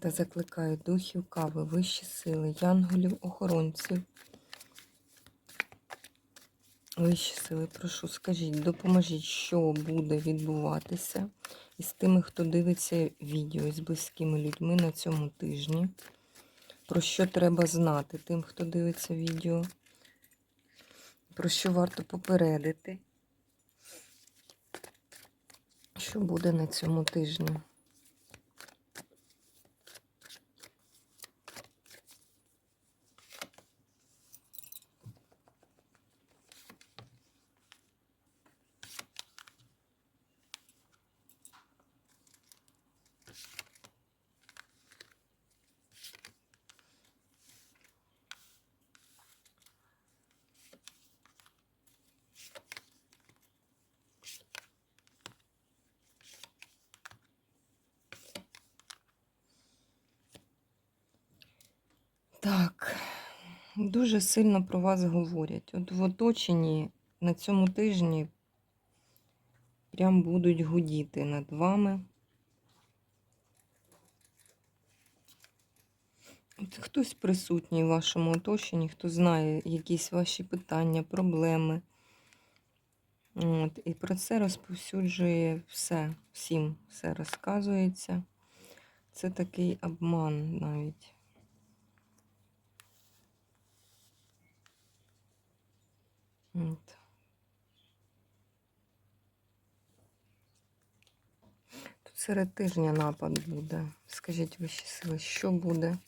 Та закликаю духів кави, вищі сили, янголів, охоронців. Вищі сили, прошу, скажіть, допоможіть, що буде відбуватися із тими, хто дивиться відео з близькими людьми на цьому тижні. Про що треба знати тим, хто дивиться відео, про що варто попередити, що буде на цьому тижні. Так, дуже сильно про вас говорять. От в оточенні на цьому тижні прям будуть гудіти над вами. От хтось присутній в вашому оточенні, хто знає якісь ваші питання, проблеми. От, і про це розповсюджує все, всім все розказується. Це такий обман навіть. От. Тут серед тижня напад буде. Скажіть вищі сили, що буде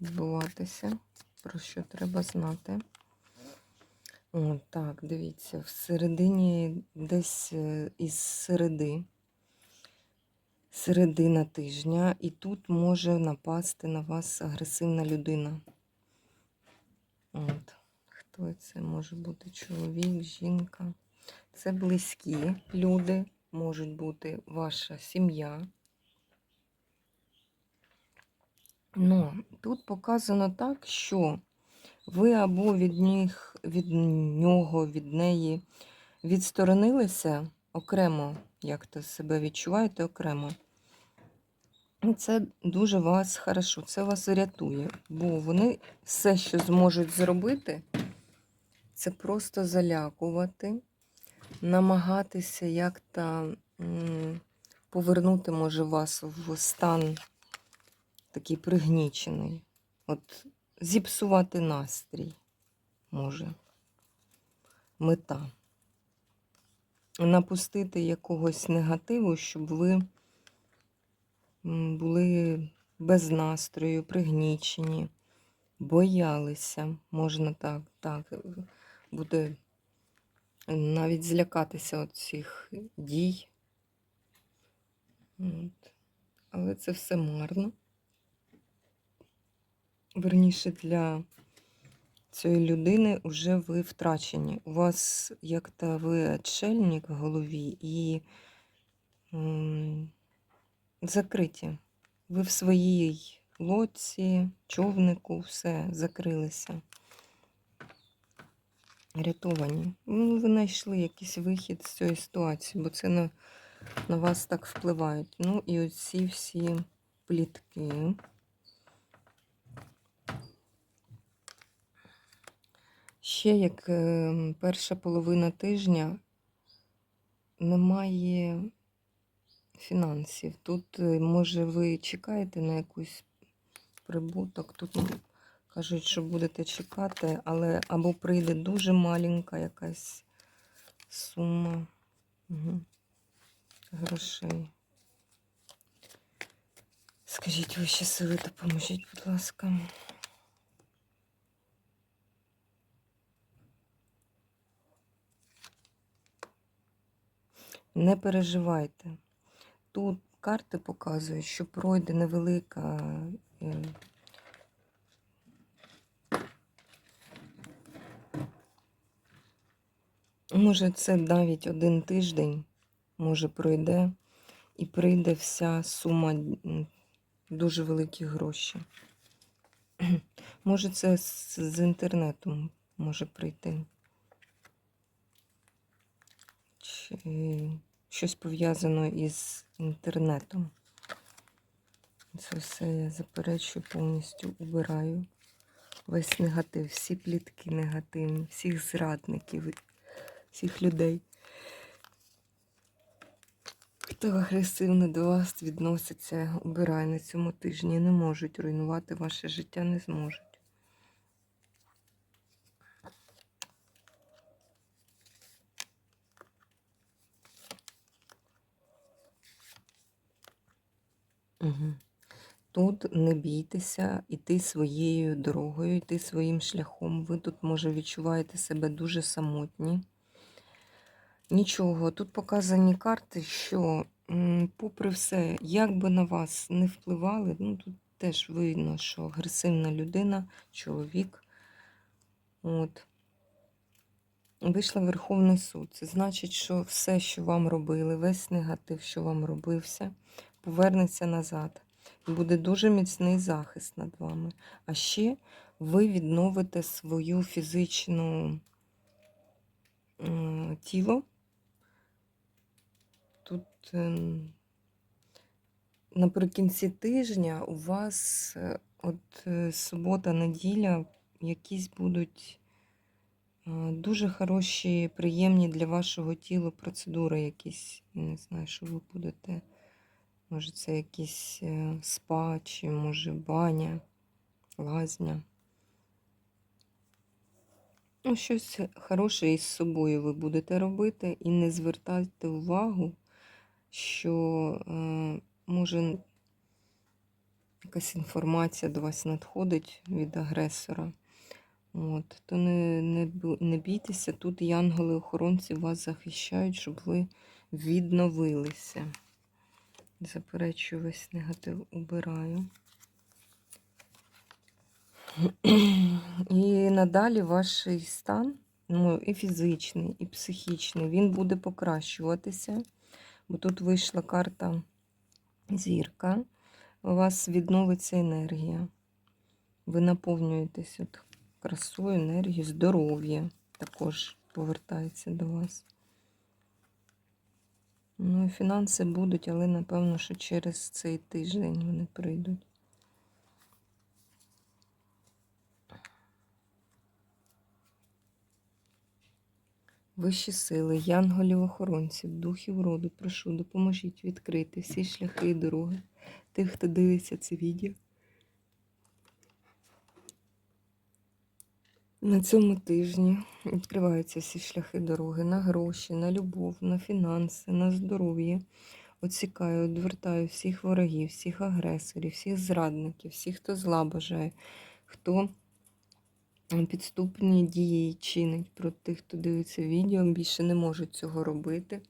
відбуватися, про що треба знати. О, так, дивіться, в середині десь е, із середи, середина тижня, і тут може напасти на вас агресивна людина. От. Хто це може бути чоловік, жінка? Це близькі люди, можуть бути ваша сім'я. Ну, тут показано так, що ви або від них, від нього, від неї відсторонилися окремо, як то себе відчуваєте окремо. Це дуже вас хорошо, це вас рятує, бо вони все, що зможуть зробити, це просто залякувати, намагатися як-то повернути, може, вас в стан такий пригнічений. От зіпсувати настрій може. Мета. Напустити якогось негативу, щоб ви були без настрою, пригнічені, боялися, можна так, так, буде навіть злякатися від цих дій. От. Але це все марно. Верніше для цієї людини вже ви втрачені. У вас як то ви отшельник в голові і м, закриті. Ви в своїй лодці, човнику, все, закрилися. Рятовані. Ну, ви знайшли якийсь вихід з цієї ситуації, бо це на, на вас так впливають. Ну і оці всі плітки. Ще як е, перша половина тижня немає фінансів. Тут, е, може, ви чекаєте на якусь прибуток. Тут м, кажуть, що будете чекати, але або прийде дуже маленька якась сума угу. грошей. Скажіть, ви сили допоможіть, будь ласка. Не переживайте. Тут карти показують, що пройде невелика Може, це навіть один тиждень, може, пройде, і прийде вся сума дуже великі гроші. Може, це з, інтернетом може прийти. Чи щось пов'язано із інтернетом. Це все я заперечую, повністю убираю. Весь негатив, всі плітки негативні, всіх зрадників, всіх людей. Хто агресивно до вас відноситься, убирай на цьому тижні. Не можуть руйнувати ваше життя, не зможуть. Угу. Тут не бійтеся іти своєю дорогою, йти своїм шляхом. Ви тут, може, відчуваєте себе дуже самотні. Нічого, тут показані карти, що, попри все, як би на вас не впливали, ну тут теж видно, що агресивна людина, чоловік. От. Вийшла Верховний суд. Це значить, що все, що вам робили, весь негатив, що вам робився, повернеться назад. І буде дуже міцний захист над вами. А ще ви відновите свою фізичну тіло. Тут ем, наприкінці тижня у вас е, от е, субота, неділя, якісь будуть е, дуже хороші, приємні для вашого тіла процедури якісь. Не знаю, що ви будете. Може, це якийсь е, спа, чи може баня, лазня. Ну, щось хороше із собою ви будете робити і не звертайте увагу, що е, може якась інформація до вас надходить від агресора. От, То не, не, не бійтеся, тут янголи-охоронці вас захищають, щоб ви відновилися. Заперечую весь негатив убираю. І надалі ваш стан, ну, і фізичний, і психічний, він буде покращуватися, бо тут вийшла карта зірка, у вас відновиться енергія. Ви наповнюєтесь от красою, енергією, здоров'я також повертається до вас. Ну і фінанси будуть, але напевно, що через цей тиждень вони прийдуть. Вищі сили, янголів охоронців, духів роду, прошу, допоможіть відкрити всі шляхи і дороги тих, хто дивиться це відео. На цьому тижні відкриваються всі шляхи дороги на гроші, на любов, на фінанси, на здоров'я. Оцікаю, відвертаю всіх ворогів, всіх агресорів, всіх зрадників, всіх, хто зла бажає, хто підступні дії чинить проти тих, хто дивиться відео, більше не можуть цього робити.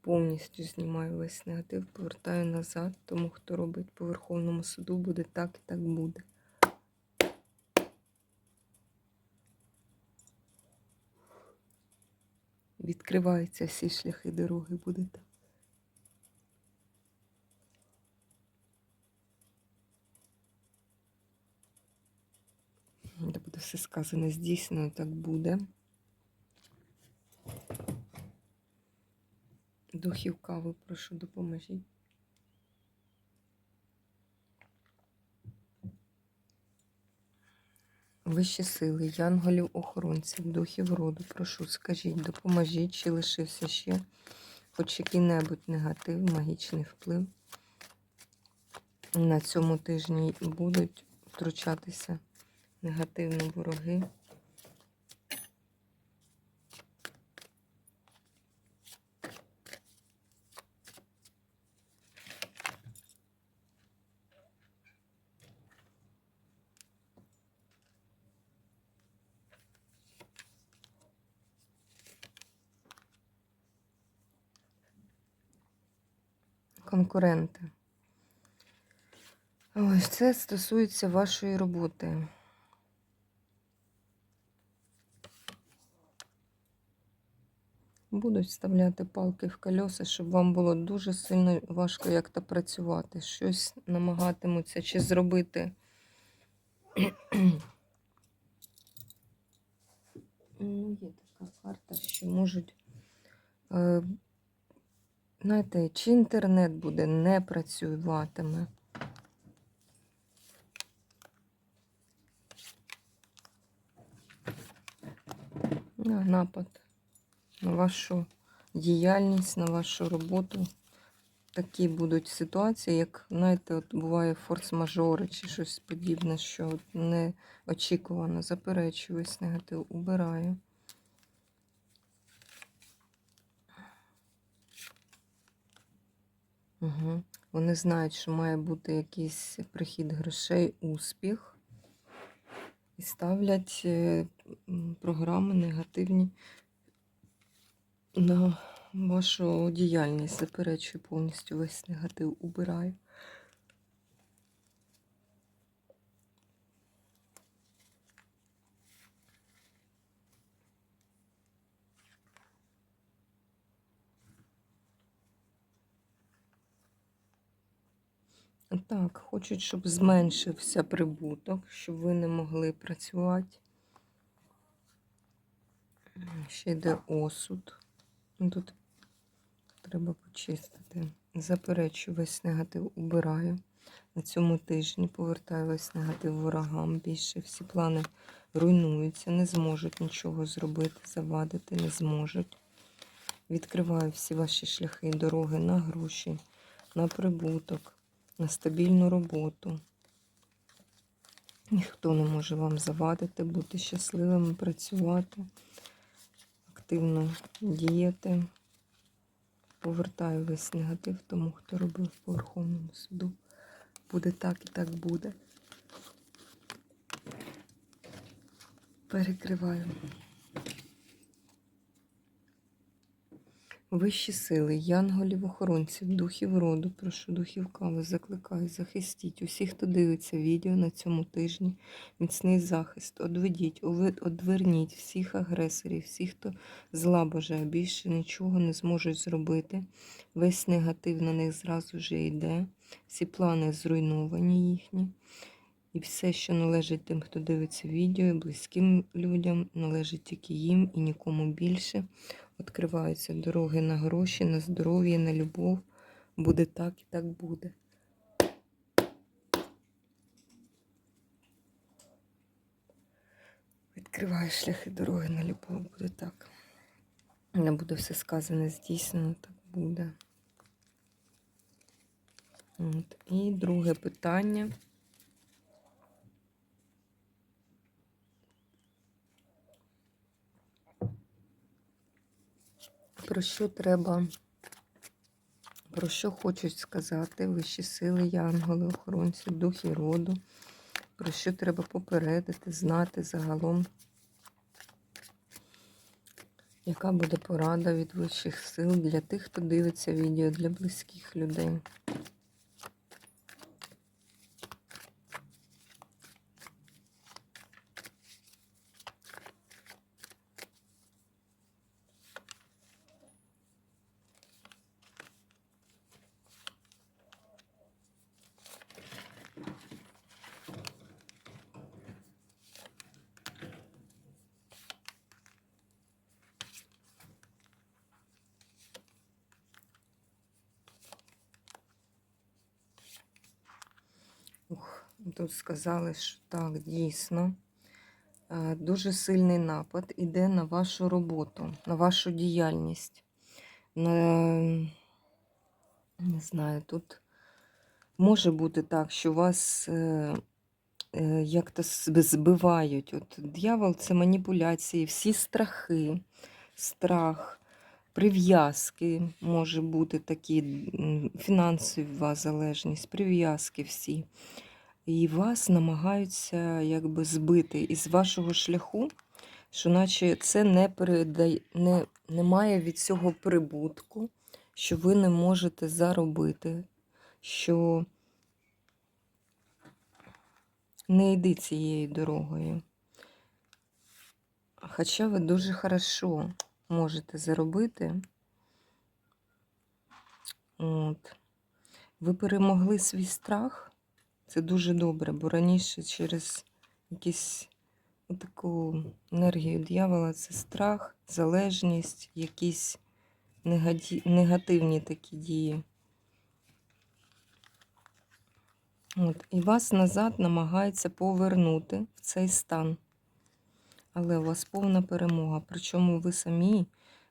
Повністю знімаю весь негатив, повертаю назад, тому хто робить по Верховному суду, буде так і так буде. Відкриваються всі шляхи дороги, буде так. Буде все сказане здійснено, так буде. Духів кави, прошу, допоможіть. Вищі сили, янголів, охоронців, духів роду, прошу, скажіть, допоможіть, чи лишився ще хоч який-небудь негатив, магічний вплив. На цьому тижні будуть втручатися негативно вороги. Конкуренти. Ось це стосується вашої роботи. Будуть вставляти палки в колеса, щоб вам було дуже сильно важко як-то працювати. Щось намагатимуться чи зробити. Ну, є така карта, що можуть. Е, знаєте, чи інтернет буде не працюватиме. Напад на вашу діяльність, на вашу роботу. Такі будуть ситуації, як, знаєте, от буває форс-мажори чи щось подібне, що неочікувано заперечую весь негатив, убираю. Угу. Вони знають, що має бути якийсь прихід грошей, успіх. І ставлять е, програми негативні на вашу діяльність. Заперечую повністю весь негатив, убираю. Так, хочуть, щоб зменшився прибуток, щоб ви не могли працювати. Ще йде осуд. Ну, Тут треба почистити. Заперечую весь негатив, убираю. На цьому тижні повертаю весь негатив ворогам. Більше всі плани руйнуються, не зможуть нічого зробити, завадити, не зможуть. Відкриваю всі ваші шляхи і дороги на гроші, на прибуток, на стабільну роботу. Ніхто не може вам завадити, бути щасливим, працювати, активно діяти. Повертаю весь негатив тому, хто робив по Верховному суду. Буде так і так буде. Перекриваю. Вищі сили, янголів, охоронців, духів роду, прошу духів кави, закликаю, захистіть усіх, хто дивиться відео на цьому тижні, міцний захист, одведіть, одверніть всіх агресорів, всіх, хто зла бажає, більше нічого не зможуть зробити. Весь негатив на них зразу вже йде, всі плани зруйновані їхні. І все, що належить тим, хто дивиться відео, і близьким людям, належить тільки їм і нікому більше. Відкриваються дороги на гроші, на здоров'я, на любов. Буде так і так буде. Відкриваю шляхи дороги на любов, буде так. Не буде все сказане, здійснено, так буде. От. І друге питання. Про що треба, про що хочуть сказати вищі сили, янголи, охоронці, духи роду, про що треба попередити, знати загалом, яка буде порада від вищих сил для тих, хто дивиться відео, для близьких людей. Тут сказали, що так, дійсно. Е, Дуже сильний напад іде на вашу роботу, на вашу діяльність. На, не знаю, тут може бути так, що вас е, е, як-то збивають. От дьявол це маніпуляції, всі страхи, страх, прив'язки може бути такі, м, фінансова залежність, прив'язки всі. І вас намагаються якби збити із вашого шляху, що наче це не передає, не, немає від цього прибутку, що ви не можете заробити, що не йди цією дорогою. Хоча ви дуже хорошо можете заробити. От. Ви перемогли свій страх. Це дуже добре, бо раніше через якісь таку енергію дьявола це страх, залежність, якісь негативні такі дії. От, і вас назад намагається повернути в цей стан. Але у вас повна перемога. Причому ви самі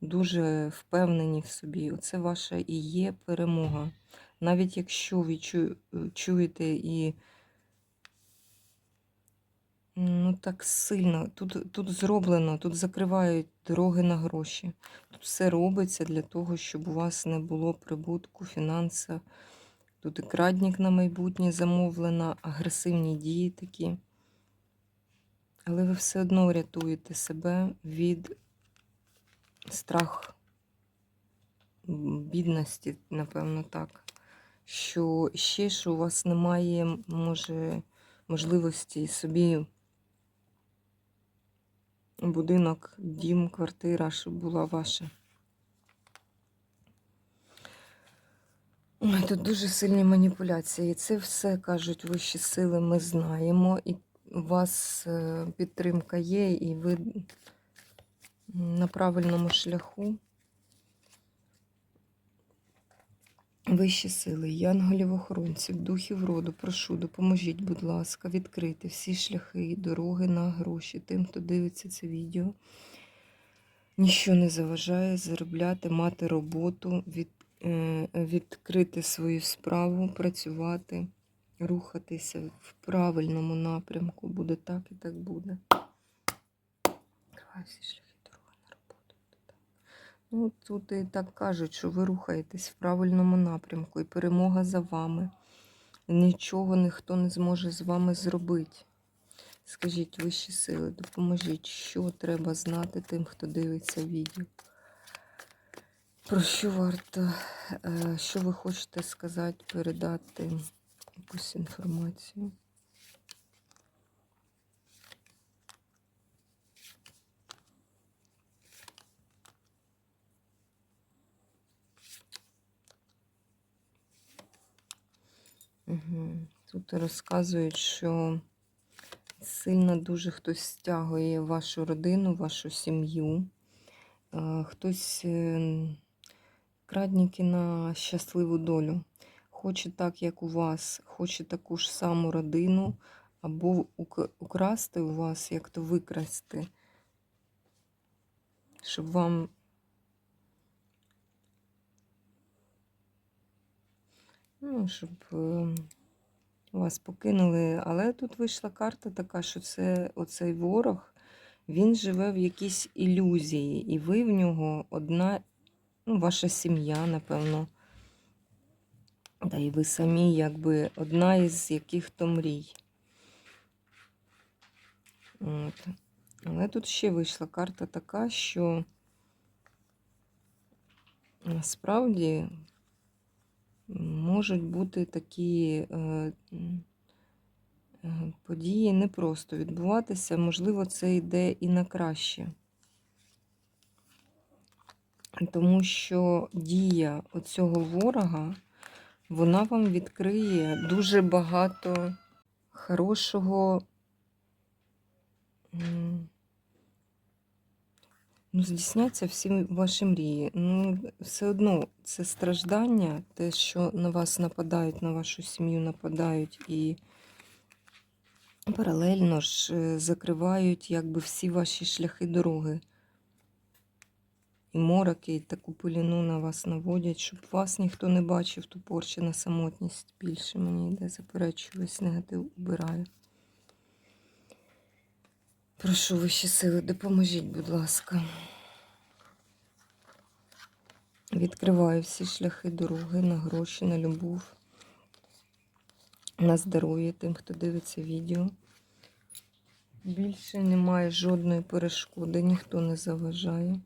дуже впевнені в собі. Оце ваша і є перемога. Навіть якщо ви чу- чуєте і ну так сильно, тут, тут зроблено, тут закривають дороги на гроші. Тут все робиться для того, щоб у вас не було прибутку, фінансів. Тут і крадник на майбутнє замовлено, агресивні дії такі. Але ви все одно рятуєте себе від страх бідності, напевно, так. Що ще що у вас немає, може, можливості собі будинок, дім, квартира, щоб була ваша. Тут дуже сильні маніпуляції. Це все кажуть вищі сили, ми знаємо. І у вас е, підтримка є, і ви на правильному шляху. Вищі сили, янголів охоронців, духів роду, прошу, допоможіть, будь ласка, відкрити всі шляхи і дороги на гроші тим, хто дивиться це відео. Ніщо не заважає заробляти, мати роботу, від, е, відкрити свою справу, працювати, рухатися в правильному напрямку. Буде так і так буде. Відкриваю всі шляхи дороги на роботу. буде так. Ну, тут і так кажуть, що ви рухаєтесь в правильному напрямку, і перемога за вами. Нічого ніхто не зможе з вами зробити. Скажіть вищі сили, допоможіть, що треба знати тим, хто дивиться відео. Про що варто, е, що ви хочете сказати, передати якусь інформацію? Угу. Тут розказують, що сильно дуже хтось стягує вашу родину, вашу сім'ю. Е, Хтось е, крадніки на щасливу долю. Хоче так, як у вас, хоче таку ж саму родину, або украсти у вас, як то викрасти, щоб вам Ну, щоб е, вас покинули. Але тут вийшла карта така, що це оцей ворог, він живе в якійсь ілюзії, і ви в нього одна, ну, ваша сім'я, напевно. Та і ви самі, якби одна із яких-то мрій. От. Але тут ще вийшла карта така, що насправді можуть бути такі е, е, події не просто відбуватися, можливо, це йде і на краще. Тому що дія оцього ворога, вона вам відкриє дуже багато хорошого. Ну, здійсняться всі ваші мрії. Ну, все одно це страждання, те, що на вас нападають, на вашу сім'ю нападають і паралельно ж е, закривають якби всі ваші шляхи дороги. І мороки, і таку пиліну на вас наводять, щоб вас ніхто не бачив, ту порчу на самотність більше мені йде, заперечую, негатив убираю. Прошу вищі сили, допоможіть, будь ласка. Відкриваю всі шляхи дороги на гроші, на любов, на здоров'я тим, хто дивиться відео. Більше немає жодної перешкоди, ніхто не заважає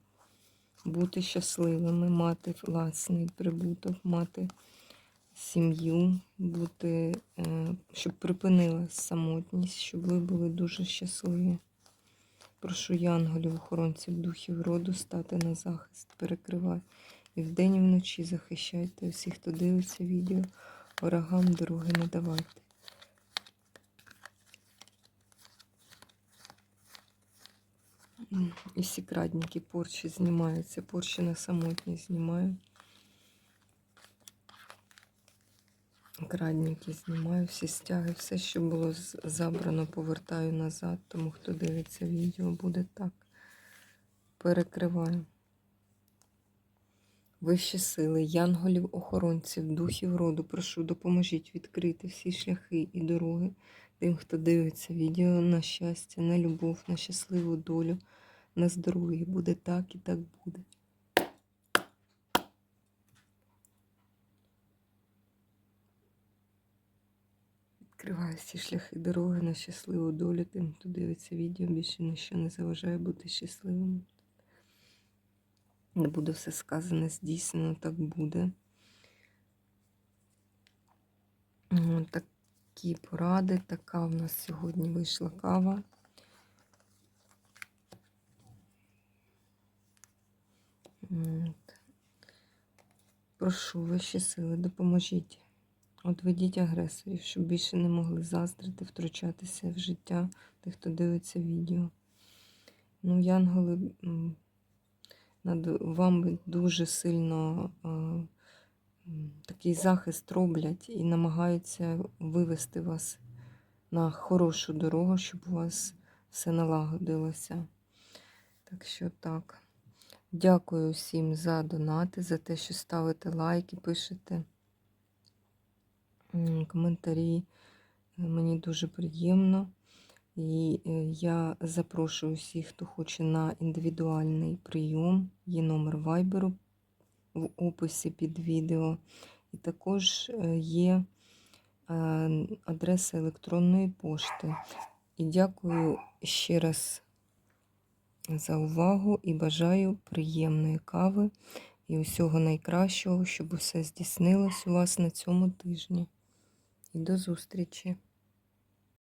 бути щасливими, мати власний прибуток, мати сім'ю, бути, е, щоб припинилась самотність, щоб ви були дуже щасливі. Прошу янголів, охоронців духів роду стати на захист, перекривай. І вдень, і вночі захищайте усіх, хто дивиться відео. Ворогам дороги не давайте. І всі крадники порчі знімаються. Порчі на самотні знімаю. Крадники знімаю, всі стяги, все, що було забрано, повертаю назад. Тому хто дивиться відео, буде так. Перекриваю. Вищі сили, янголів, охоронців, духів роду, прошу, допоможіть відкрити всі шляхи і дороги тим, хто дивиться відео на щастя, на любов, на щасливу долю, на здоров'я. Буде так і так буде. Відкриваю всі шляхи дороги на щасливу долю тим, хто дивиться відео, більше ніщо не заважає бути щасливим. Не буде все сказане, здійснено, так буде. Такі поради, така в нас сьогодні вийшла кава. Прошу вищі сили, допоможіть. Отведіть агресорів, щоб більше не могли заздрити, втручатися в життя тих, хто дивиться відео. Ну, янголи м, над вами дуже сильно такий захист роблять і намагаються вивести вас на хорошу дорогу, щоб у вас все налагодилося. Так що так. Дякую всім за донати, за те, що ставите лайки, пишете коментарі. Мені дуже приємно. І е, я запрошую всіх, хто хоче на індивідуальний прийом. Є номер вайберу в описі під відео. І також е, є е, адреса електронної пошти. І дякую ще раз за увагу і бажаю приємної кави і усього найкращого, щоб усе здійснилось у вас на цьому тижні. І до зустрічі!